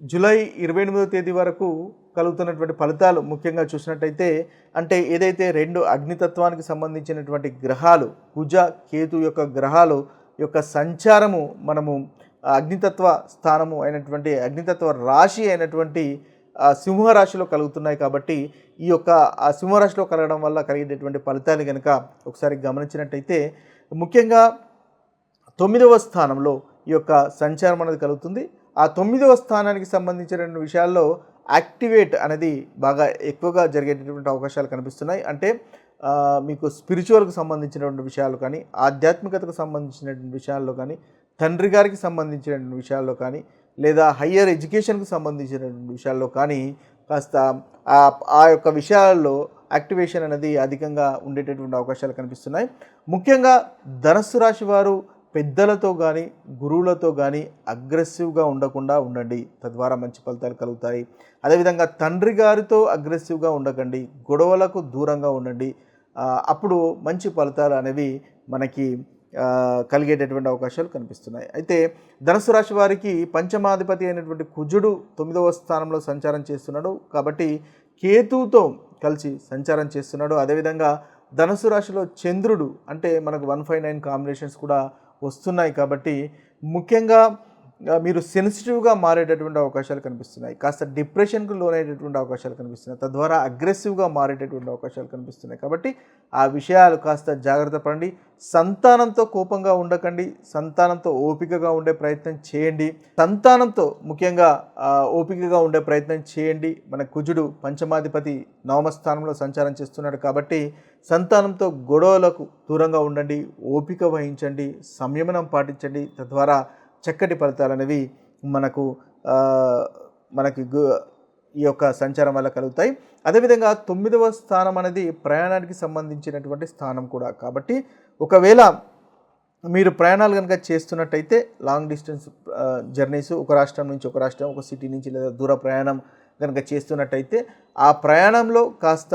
July ఇరవై ఎనిమిదో తేదీ వరకు కలుగుతున్నటువంటి ఫలితాలు ముఖ్యంగా చూసినట్టయితే అంటే ఏదైతే రెండు అగ్నితత్వానికి సంబంధించినటువంటి గ్రహాలు కుజ కేతు యొక్క గ్రహాలు యొక్క సంచారము మనము అగ్నితత్వ స్థానము అయినటువంటి అగ్నితత్వ రాశి అయినటువంటి సింహరాశిలో కలుగుతున్నాయి కాబట్టి ఈ యొక్క ఆ సింహరాశిలో కలగడం వల్ల కలిగేటటువంటి ఫలితాలు కనుక ఒకసారి గమనించినట్టయితే ముఖ్యంగా తొమ్మిదవ స్థానంలో ఈ యొక్క సంచారం అనేది కలుగుతుంది. ఆ తొమ్మిదవ స్థానానికి సంబంధించిన విషయాల్లో యాక్టివేట్ అనేది బాగా ఎక్కువగా జరిగేటటువంటి అవకాశాలు కనిపిస్తున్నాయి. అంటే మీకు స్పిరిచువల్కి సంబంధించినటువంటి విషయాలు కానీ ఆధ్యాత్మికతకు సంబంధించినటువంటి విషయాల్లో కానీ తండ్రి గారికి సంబంధించినటువంటి విషయాల్లో కానీ లేదా హయ్యర్ ఎడ్యుకేషన్కి సంబంధించినటువంటి విషయాల్లో కానీ కాస్త ఆ యొక్క విషయాల్లో యాక్టివేషన్ అనేది అధికంగా ఉండేటటువంటి అవకాశాలు కనిపిస్తున్నాయి. ముఖ్యంగా ధనస్సు రాశి వారు పెద్దలతో కానీ గురువులతో కానీ అగ్రెసివ్గా ఉండకుండా ఉండండి. తద్వారా మంచి ఫలితాలు కలుగుతాయి. అదేవిధంగా తండ్రి గారితో అగ్రెసివ్గా ఉండకండి. గొడవలకు దూరంగా ఉండండి. అప్పుడు మంచి ఫలితాలు అనేవి మనకి కలిగేటటువంటి అవకాశాలు కనిపిస్తున్నాయి. అయితే ధనుసు రాశి వారికి పంచమాధిపతి అయినటువంటి కుజుడు తొమ్మిదవ స్థానంలో సంచారం చేస్తున్నాడు. కాబట్టి కేతుతో కలిసి సంచారం చేస్తున్నాడు. అదేవిధంగా ధనుసు రాశిలో చంద్రుడు అంటే మనకు వన్ ఫైవ్ నైన్ కాంబినేషన్స్ కూడా వస్తున్నాయి కాబట్టి ముఖ్యంగా మీరు సెన్సిటివ్గా మారేటటువంటి అవకాశాలు కనిపిస్తున్నాయి. కాస్త డిప్రెషన్కు లోనయ్యేటటువంటి అవకాశాలు కనిపిస్తున్నాయి. తద్వారా అగ్రెసివ్గా మారేటటువంటి అవకాశాలు కనిపిస్తున్నాయి. కాబట్టి ఆ విషయాలు కాస్త జాగ్రత్త పడండి. సంతానంతో కోపంగా ఉండకండి. సంతానంతో ఓపికగా ఉండే ప్రయత్నం చేయండి. సంతానంతో ముఖ్యంగా ఓపికగా ఉండే ప్రయత్నం చేయండి. మన కుజుడు పంచమాధిపతి నవమ స్థానంలో సంచారం చేస్తున్నాడు కాబట్టి సంతానంతో గొడవలకు దూరంగా ఉండండి. ఓపిక వహించండి. సంయమనం పాటించండి. తద్వారా చక్కటి ఫలితాలు అనేవి మనకు మనకి గు- ఈ యొక్క సంచారం వల్ల కలుగుతాయి. అదేవిధంగా తొమ్మిదవ స్థానం అనేది ప్రయాణానికి సంబంధించినటువంటి స్థానం కూడా. కాబట్టి ఒకవేళ మీరు ప్రయాణాలు కనుక చేస్తున్నట్టయితే లాంగ్ డిస్టెన్స్ జర్నీస్ ఒక రాష్ట్రం నుంచి ఒక రాష్ట్రం ఒక సిటీ నుంచి లేదా దూర ప్రయాణం కనుక చేస్తున్నట్టయితే ఆ ప్రయాణంలో కాస్త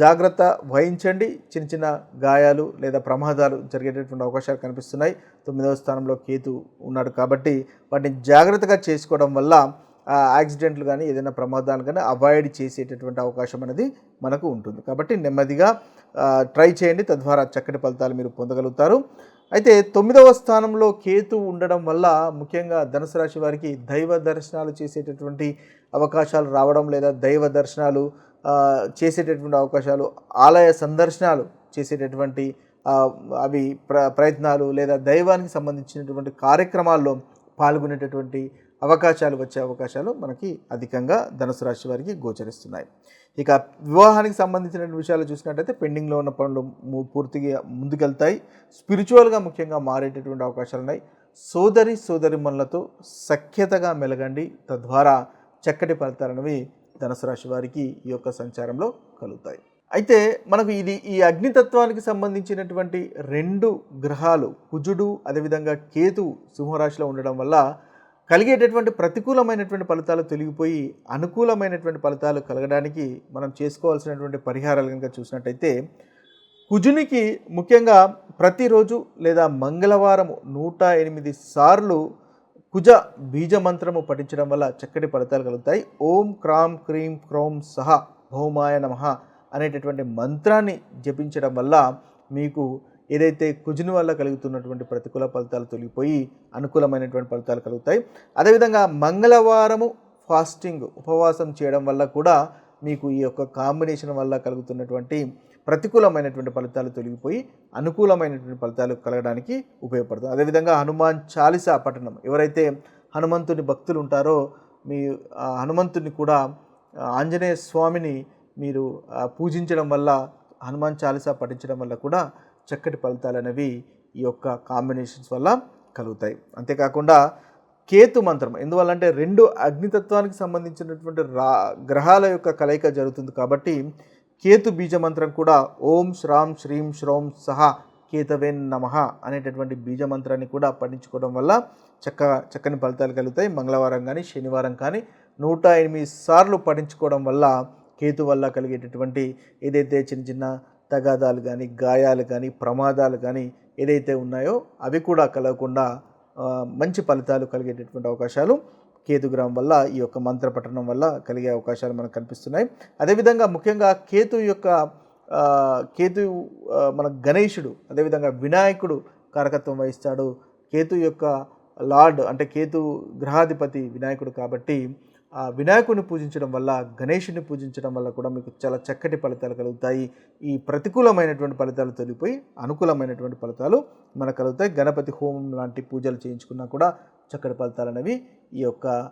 జాగ్రత్త వహించండి. చిన్న చిన్న గాయాలు లేదా ప్రమాదాలు జరిగేటటువంటి అవకాశాలు కనిపిస్తున్నాయి. తొమ్మిదవ స్థానంలో కేతు ఉన్నాడు కాబట్టి వాటిని జాగ్రత్తగా చేసుకోవడం వల్ల ఆ యాక్సిడెంట్లు కానీ ఏదైనా ప్రమాదాలు కానీ అవాయిడ్ చేసేటటువంటి అవకాశం అనేది మనకు ఉంటుంది. కాబట్టి నెమ్మదిగా ట్రై చేయండి. తద్వారా చక్కటి ఫలితాలు మీరు పొందగలుగుతారు. అయితే తొమ్మిదవ స్థానంలో కేతు ఉండడం వల్ల ముఖ్యంగా ధనుసు రాశి వారికి దైవ దర్శనాలు చేసేటటువంటి అవకాశాలు రావడం లేదా దైవ దర్శనాలు చేసేటటువంటి అవకాశాలు ఆలయ సందర్శనాలు చేసేటటువంటి అవి ప్ర ప్రయత్నాలు లేదా దైవానికి సంబంధించినటువంటి కార్యక్రమాల్లో పాల్గొనేటటువంటి అవకాశాలు వచ్చే అవకాశాలు మనకి అధికంగా ధనుసు రాశి వారికి గోచరిస్తున్నాయి. ఇక వివాహానికి సంబంధించిన విషయాలు చూసినట్టయితే పెండింగ్లో ఉన్న పనులు పూర్తిగా ముందుకెళ్తాయి. స్పిరిచువల్గా ముఖ్యంగా మారేటటువంటి అవకాశాలు ఉన్నాయి సోదరి సోదరిమణులతో సఖ్యతగా మెలగండి. తద్వారా చక్కటి ఫలితాలు అనేవి ధనుసు రాశి వారికి ఈ యొక్క సంచారంలో కలుగుతాయి. అయితే మనకు ఇది ఈ అగ్నితత్వానికి సంబంధించినటువంటి రెండు గ్రహాలు కుజుడు అదేవిధంగా కేతు సింహరాశిలో ఉండడం వల్ల కలిగేటటువంటి ప్రతికూలమైనటువంటి ఫలితాలు తొలగిపోయి అనుకూలమైనటువంటి ఫలితాలు కలగడానికి మనం చేసుకోవాల్సినటువంటి పరిహారాలు కనుక చూసినట్టయితే కుజునికి ముఖ్యంగా ప్రతిరోజు లేదా మంగళవారం నూట ఎనిమిది సార్లు కుజ బీజ మంత్రము పఠించడం వల్ల చక్కటి ఫలితాలు కలుగుతాయి. ఓం క్రాం క్రీం క్రోం సహ భౌమాయ నమ అనేటటువంటి మంత్రాన్ని జపించడం వల్ల మీకు ఏదైతే కుజుని వల్ల కలుగుతున్నటువంటి ప్రతికూల ఫలితాలు తొలగిపోయి అనుకూలమైనటువంటి ఫలితాలు కలుగుతాయి. అదేవిధంగా మంగళవారము ఫాస్టింగ్ ఉపవాసం చేయడం వల్ల కూడా మీకు ఈ యొక్క కాంబినేషన్ వల్ల కలుగుతున్నటువంటి ప్రతికూలమైనటువంటి ఫలితాలు తొలగిపోయి అనుకూలమైనటువంటి ఫలితాలు కలగడానికి ఉపయోగపడుతుంది. అదేవిధంగా హనుమాన్ చాలీసా పఠనం ఎవరైతే హనుమంతుని భక్తులు ఉంటారో మీ హనుమంతుని కూడా ఆంజనేయ స్వామిని మీరు పూజించడం వల్ల హనుమాన్ చాలీసా పఠించడం వల్ల కూడా చక్కటి ఫలితాలు అనేవి ఈ యొక్క కాంబినేషన్స్ వల్ల కలుగుతాయి. అంతేకాకుండా కేతు మంత్రం ఎందువల్లంటే రెండు అగ్నితత్వానికి సంబంధించినటువంటి రా గ్రహాల యొక్క కలయిక జరుగుతుంది కాబట్టి కేతు బీజ మంత్రం కూడా ఓం శ్రాం శ్రీం శ్రోం సహా కేతవేన్ నమ అనేటటువంటి బీజ మంత్రాన్ని కూడా పఠించుకోవడం వల్ల చక్క చక్కని ఫలితాలు కలుగుతాయి. మంగళవారం కానీ శనివారం కానీ నూట ఎనిమిది సార్లు పఠించుకోవడం వల్ల కేతు వల్ల కలిగేటటువంటి ఏదైతే చిన్న చిన్న తగాదాలు కానీ గాయాలు కానీ ప్రమాదాలు కానీ ఏదైతే ఉన్నాయో అవి కూడా కలగకుండా మంచి ఫలితాలు కలిగేటటువంటి అవకాశాలు కేతుగ్రహం వల్ల ఈ యొక్క మంత్ర పఠనం వల్ల కలిగే అవకాశాలు మనకు కనిపిస్తున్నాయి. అదేవిధంగా ముఖ్యంగా కేతు యొక్క కేతు మన గణేశుడు అదేవిధంగా వినాయకుడు కారకత్వం వహిస్తాడు. కేతు యొక్క లార్డ్ అంటే కేతు గ్రహాధిపతి వినాయకుడు కాబట్టి ఆ వినాయకుడిని పూజించడం వల్ల గణేషుని పూజించడం వల్ల కూడా మీకు చాలా చక్కటి ఫలితాలు కలుగుతాయి. ఈ ప్రతికూలమైనటువంటి ఫలితాలు తొలిపోయి అనుకూలమైనటువంటి ఫలితాలు మనకు కలుగుతాయి. గణపతి హోమం లాంటి పూజలు చేయించుకున్నా కూడా చక్కటి ఫలితాలు అనేవి ఈ యొక్క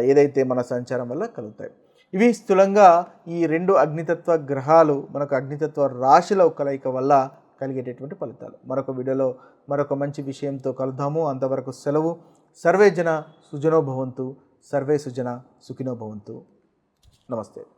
ఏదైతే మన సంచారం వల్ల కలుగుతాయి. ఇవి స్థూలంగా ఈ రెండు అగ్నితత్వ గ్రహాలు మనకు అగ్నితత్వ రాశుల కలయిక వల్ల కలిగేటటువంటి ఫలితాలు. మరొక వీడియోలో మరొక మంచి విషయంతో కలుద్దాము. అంతవరకు సెలవు. సర్వే జన సుజనో భవంతు. సర్వే సుజన సుఖినో భవంతు. నమస్తే.